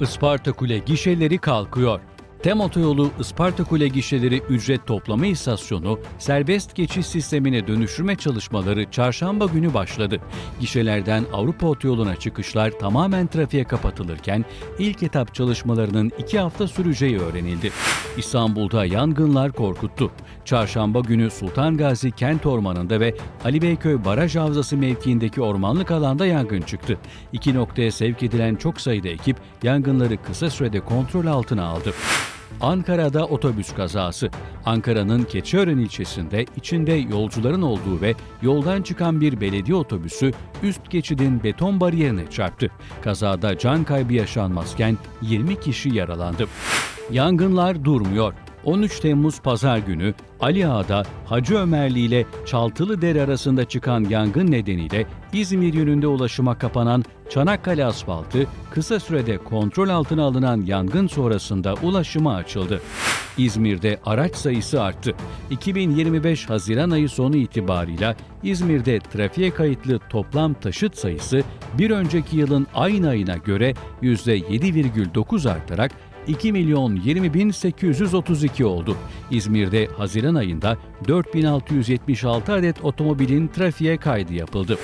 Isparta Kule gişeleri kalkıyor. Tem Otoyolu Isparta Kule gişeleri ücret toplama istasyonu serbest geçiş sistemine dönüştürme çalışmaları çarşamba günü başladı. Gişelerden Avrupa Otoyolu'na çıkışlar tamamen trafiğe kapatılırken ilk etap çalışmalarının iki hafta süreceği öğrenildi. İstanbul'da yangınlar korkuttu. Çarşamba günü Sultan Gazi Kent Ormanı'nda ve Ali Beyköy Baraj Havzası mevkiindeki ormanlık alanda yangın çıktı. İki noktaya sevk edilen çok sayıda ekip yangınları kısa sürede kontrol altına aldı. Ankara'da otobüs kazası. Ankara'nın Keçiören ilçesinde içinde yolcuların olduğu ve yoldan çıkan bir belediye otobüsü üst geçidin beton bariyerine çarptı. Kazada can kaybı yaşanmazken 20 kişi yaralandı. Yangınlar durmuyor. 13 Temmuz Pazar günü Ali Ağa'da Hacı Ömerli ile Çaltılıdere arasında çıkan yangın nedeniyle İzmir yönünde ulaşıma kapanan Çanakkale asfaltı kısa sürede kontrol altına alınan yangın sonrasında ulaşıma açıldı. İzmir'de araç sayısı arttı. 2025 Haziran ayı sonu itibarıyla İzmir'de trafiğe kayıtlı toplam taşıt sayısı bir önceki yılın aynı ayına göre %7,9 artarak 2 milyon 20 bin 832 oldu. İzmir'de Haziran ayında 4676 adet otomobilin trafiğe kaydı yapıldı.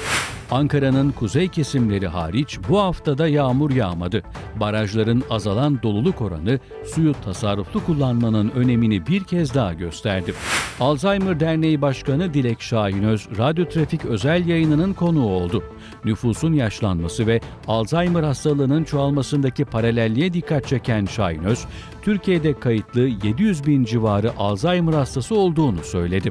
Ankara'nın kuzey kesimleri hariç bu haftada yağmur yağmadı. Barajların azalan doluluk oranı suyu tasarruflu kullanmanın önemini bir kez daha gösterdi. Alzheimer Derneği Başkanı Dilek Şahinöz, Radyo Trafik özel yayınının konuğu oldu. Nüfusun yaşlanması ve Alzheimer hastalığının çoğalmasındaki paralelliğe dikkat çeken Şahinöz, Türkiye'de kayıtlı 700 bin civarı Alzheimer hastası olduğunu söyledi.